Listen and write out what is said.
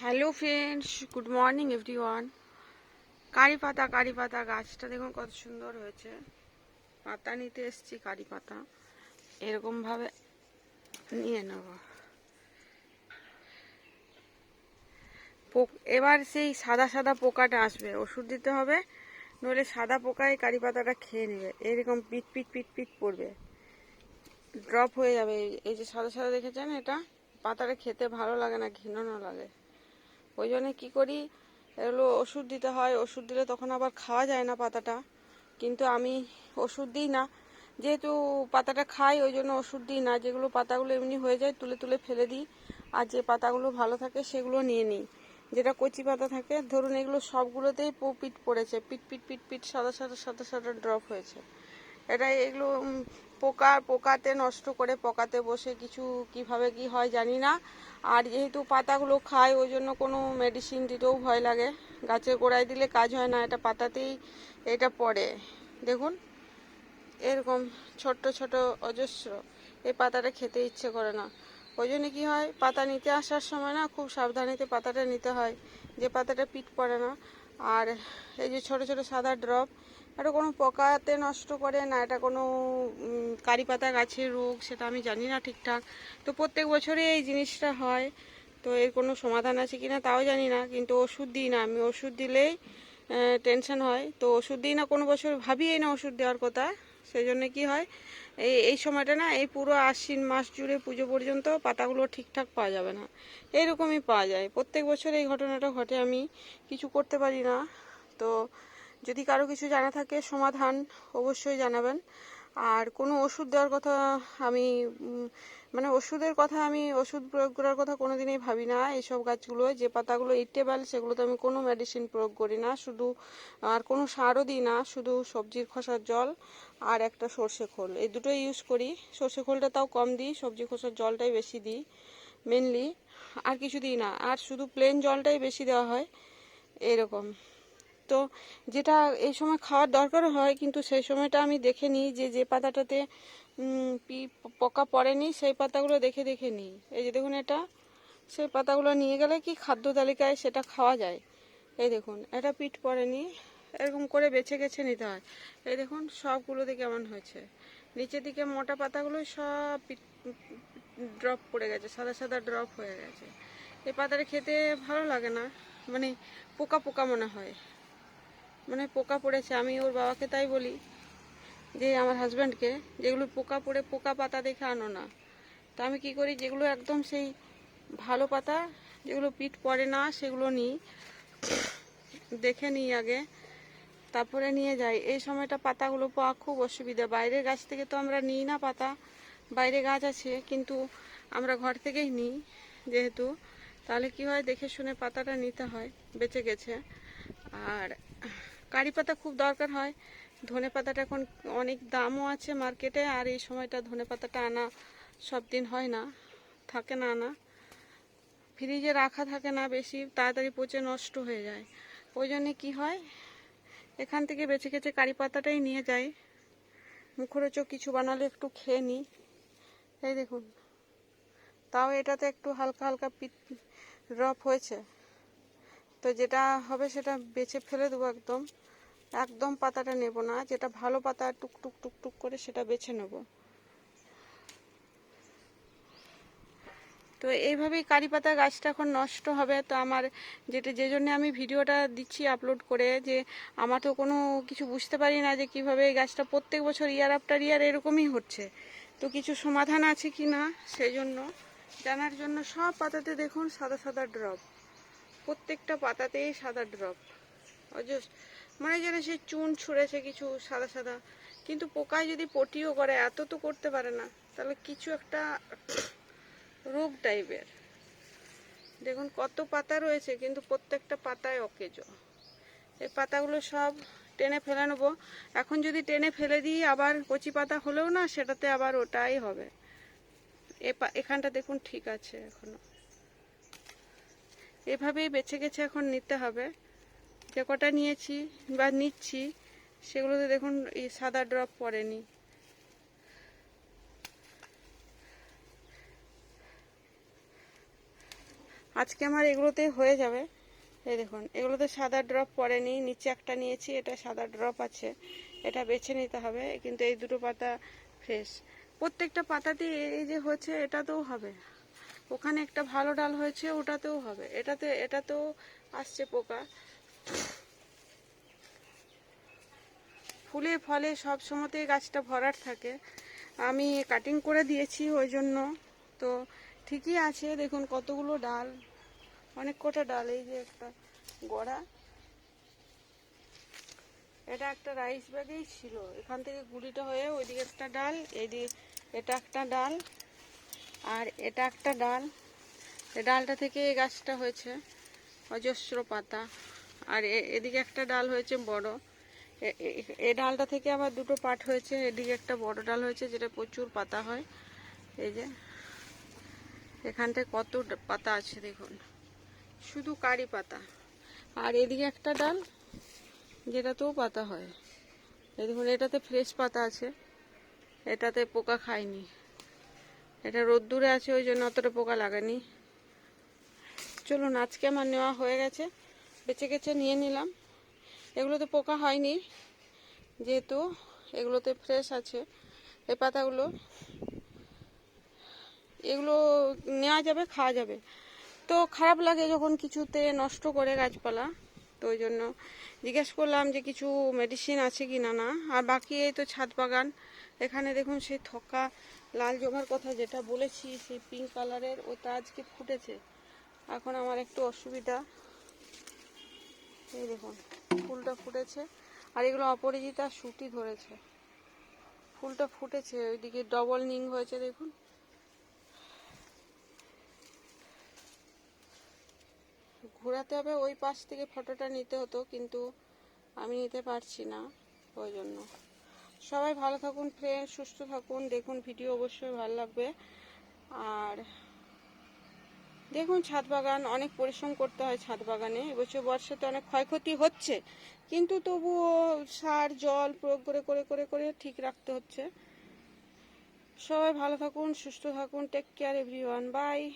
Hello friends good morning everyone curry পাতা curry পাতা গাছটা দেখুন কত সুন্দর হয়েছে। পাতা নিতে এসছি, কারি পাতা। এরকমভাবে নিয়ে নেব। এবার সেই সাদা সাদা পোকাটা আসবে। ওষুধ দিতে হবে, নইলে সাদা পোকায় কারি পাতাটা খেয়ে নেবে। এরকম পিট পিট পিট পিট পড়বে। ড্রপ হয়ে যাবে। এই- এই যে সাদা সাদা দেখেছেন এটা? পাতাটা খেতে ভালো লাগে না ঘৃণানো লাগে। ওই জন্য কী করি? এগুলো ওষুধ দিতে হয়। ওষুধ দিলে তখন আবার খাওয়া যায় না পাতাটা। কিন্তু আমি ওষুধ দিই না। যেহেতু পাতাটা খাই, ওই জন্য ওষুধ দিই না। যেগুলো পাতাগুলো এমনি হয়ে যায়, তুলে তুলে ফেলে দিই। আর যে পাতাগুলো ভালো থাকে, সেগুলো নিয়ে নিই। যেটা কচি পাতা থাকে, ধরুন এগুলো সবগুলোতেই পিট পড়েছে। পিট পিট পিট পিট, সাদা সাদা সাদা সাদা ড্রপ হয়েছে। এটা এগুলো পোকা পোকাতে নষ্ট করে পোকাতে বসে কিছু কীভাবে কি হয় জানি না। আর যেহেতু পাতাগুলো খায়, ওই জন্য কোনো মেডিসিন দিতেও ভয় লাগে। গাছের গোড়ায় দিলে কাজ হয় না, এটা পাতাতেই এটা পড়ে। দেখুন, এরকম ছোট্ট ছোট অজস্র। এই পাতাটা খেতে ইচ্ছে করে না। ওই জন্য কী হয়, পাতা নিতে আসার সময় না খুব সাবধানেতে পাতাটা নিতে হয়। যে পাতাটা পিট পড়ে না। আর এই যে ছোট ছোট সাদা ড্রপ এটা কোনো পোকাতে নষ্ট করে না, এটা কোনো কারি পাতা গাছের রোগ, সেটা আমি জানি না ঠিকঠাক। তো প্রত্যেক বছরই এই জিনিসটা হয়, তো এর কোনো সমাধান আছে কিনা তাও জানি না, কিন্তু ওষুধ দিই না আমি। ওষুধ দিলেই টেনশন হয়। তো ওষুধ দিই না, কোনো বছর ভাবিই না ওষুধ দেওয়ার কথা। সেই জন্য কি হয়, এই এই সময়টা না, এই পুরো আশ্বিন মাস জুড়ে পুজো পর্যন্ত পাতাগুলো ঠিকঠাক পাওয়া যাবে না। এইরকমই পাওয়া যায়। প্রত্যেক বছর এই ঘটনাটা ঘটে, আমি কিছু করতে পারি না। তো যদি কারও কিছু জানা থাকে, সমাধান অবশ্যই জানাবেন। আর কোনো ওষুধ দেওয়ার কথা আমি মানে ওষুধের কথা আমি, ওষুধ প্রয়োগ করার কথা কোনোদিনই ভাবি না। এইসব গাছগুলো, যে পাতাগুলো ইটেবল সেগুলোতে আমি কোনো মেডিসিন প্রয়োগ করি না। শুধু, আর কোনো সারও দিই না, শুধু সবজির খোসার জল আর একটা সর্ষে খোল। এই দুটোই ইউজ করি। সর্ষে খোলটা তাও কম দিই, সবজি খোসার জলটাই বেশি দিই মেনলি আর কিছু দিই না। আর শুধু প্লেন জলটাই বেশি দেওয়া হয়, এরকম। তো যেটা এই সময় খাওয়ার দরকার হয়, কিন্তু সেই সময়টা আমি দেখে নিই যে যে পাতাটাতে পি- পোকা পড়েনি, সেই পাতাগুলো দেখে দেখে নিই। এই যে দেখুন এটা, সেই পাতাগুলো নিয়ে গেলে কি খাদ্য তালিকায় সেটা খাওয়া যায়? এই দেখুন, এটা পিঠ পড়েনি, এরকম করে বেছে গেছে নিতে হয়। এই দেখুন সবগুলোতে কেমন হয়েছে। নিচের দিকে মোটা পাতাগুলো সব ড্রপ পড়ে গেছে, সাদা সাদা ড্রপ হয়ে গেছে। এই পাতাটা খেতে ভালো লাগে না মানে পোকা পোকা মনে হয়। মানে পোকা পড়েছে, আমি ওর বাবাকে তাই বলি যে আমার হাজব্যান্ডকে যেগুলো পোকা পড়ে, পোকা পাতা দেখে আনো না। তা আমি কি করি, যেগুলো একদম সেই ভালো পাতা, যেগুলো পিঠ পড়ে না, সেগুলো নিই, দেখে নিই আগে, তারপরে নিয়ে যাই। এই সময়টা পাতাগুলো পাওয়া খুব অসুবিধা। বাইরের গাছ থেকে তো আমরা নিই না পাতা, বাইরে গাছ আছে, কিন্তু আমরা ঘর থেকেই নিই যেহেতু। তাহলে কি হয়, দেখে শুনে পাতাটা নিতে হয়, বেঁচে গেছে। আর কারি পাতা খুব দরকার হয়। ধনে পাতাটা এখন অনেক দামও আছে মার্কেটে, আর এই সময়টা ধনে পাতাটা আনা সব দিন হয় না, থাকে না আনা। ফ্রিজে রাখা থাকে না বেশি, তাড়াতাড়ি পচে নষ্ট হয়ে যায়। ওই জন্যে কী হয়, এখান থেকে বেছে গেছে কারি পাতাটাই নিয়ে যাই। মুখরোচক কিছু বানালে একটু খেয়ে নিই। এই দেখুন, তাও এটাতে একটু হালকা হালকা পিট ড্রপ হয়েছে। তো যেটা হবে সেটা বেছে ফেলে দেবো একদম। একদম পাতাটা নেব না, যেটা ভালো পাতা টুক টুক টুক টুক করে সেটা বেছে নেব। তো এইভাবেই কারি পাতা গাছটা এখন নষ্ট হবে। তো আমার যেটা, যে জন্য আমি ভিডিওটা দিচ্ছি আপলোড করে, যে আমার তো কোনো কিছু বুঝতে পারি না যে কীভাবে এই গাছটা প্রত্যেক বছর ইয়ার আফটার ইয়ার এরকমই হচ্ছে। তো কিছু সমাধান আছে কি না সেই জন্য জানার জন্য সব পাতাতে দেখুন সাদা সাদা ড্রপ প্রত্যেকটা পাতাতেই সাদা ড্রপ অজস্র মানে যেন সে চুন ছুঁড়েছে কিছু সাদা সাদা। কিন্তু পোকায় যদি পটিও করে, এত তো করতে পারে না। তাহলে কিছু একটা রোগ টাইপের দেখুন কত পাতা রয়েছে, কিন্তু প্রত্যেকটা পাতায় অকেজো। এই পাতাগুলো সব টেনে ফেলে নেব। এখন যদি টেনে ফেলে দিই, আবার কচি পাতা হলেও না, সেটাতে আবার ওটাই হবে। এখানটা দেখুন ঠিক আছে এখনও। এভাবেই বেছে গেছে এখন নিতে হবে। যে কটা নিয়েছি বা নিচ্ছি, সেগুলোতে দেখুন এই সাদা ড্রপ পড়েনি। আজকে আমার এগুলোতে হয়ে যাবে। এই দেখুন, এগুলোতে সাদা ড্রপ পড়েনি, নিচে একটা নিয়েছি, এটা সাদা ড্রপ আছে, এটা বেছে নিতে হবে, কিন্তু এই দুটো পাতা ফ্রেশ প্রত্যেকটা পাতাতে এই যে হচ্ছে এটাতেও হবে। ওখানে একটা ভালো ডাল হয়েছে, ওটাতেও হবে। এটাতে, এটাতেও আসছে পোকা। ফুলে ফলে সব সময়তেই গাছটা ভরাট থাকে। আমি কাটিং করে দিয়েছি ওই জন্য। তো ঠিকই আছে, দেখুন কতগুলো ডাল। অনেক কটা ডাল, এই যে একটা গড়া। এটা একটা রাইস ব্যাগেই ছিল। এখান থেকে গুড়িটা হয়ে ওইদিকে একটা ডাল এইদিকে এটা একটা ডাল। আর এটা একটা ডাল। এই ডালটা থেকে এই গাছটা হয়েছে অজস্র পাতা। আর এদিকে একটা ডাল হয়েছে বড়। এই ডালটা থেকে আবার দুটো পাট হয়েছে। এদিকে একটা বড় ডাল হয়েছে যেটা প্রচুর পাতা হয়। এই যে এখানটায় কত পাতা আছে দেখুন। শুধু কারি পাতা। আর এদিকে একটা ডাল যেটাতেও পাতা হয়। এই দেখুন, এটাতে ফ্রেশ পাতা আছে। এটাতে পোকা খায়নি। এটা রোদ্দুরে আছে, ওই জন্য অতটা পোকা লাগেনি। চলুন, আজকে আমার নেওয়া হয়ে গেছে। বেছে গেছে নিয়ে নিলাম। এগুলোতে পোকা হয়নি, যেহেতু এগুলোতে ফ্রেশ আছে। এই পাতাগুলো, এগুলো নেওয়া যাবে, খাওয়া যাবে। তো খারাপ লাগে যখন কিছুতে নষ্ট করে গাছপালা। তো ওই জন্য জিজ্ঞেস করলাম যে কিছু মেডিসিন আছে কি না না। আর বাকি এই তো ছাদ বাগান। এখানে দেখুন সেই থকা লাল জমার কথা যেটা বলেছি, সেই পিঙ্ক কালারের ওটা আজকে ফুটেছে। এখন আমার একটু অসুবিধা। এই দেখুন, ফুলটা ফুটেছে। আর এগুলো অপরাজিতা সুটি ধরেছে। ফুলটা ফুটেছে, ওইদিকে ডবল নিং হয়েছে, দেখুন। ঘোরাতে হবে, ওই পাশ থেকে ফটোটা নিতে হতো, কিন্তু আমি নিতে পারছি না, ওই জন্য। সবাই ভালো থাকুন ফ্রেন্ড সুস্থ থাকুন। দেখুন ভিডিও অবশ্যই ভালো লাগবে। আর দেখুন, ছাদ বাগান, অনেক পরিশ্রম করতে হয় ছাদ বাগানে। এবছর বর্ষাতে অনেক ক্ষয়ক্ষতি হচ্ছে। কিন্তু তবুও সার, জল প্রয়োগ করে করে করে করে ঠিক রাখতে হচ্ছে। সবাই ভালো থাকুন, সুস্থ থাকুন। Take care everyone bye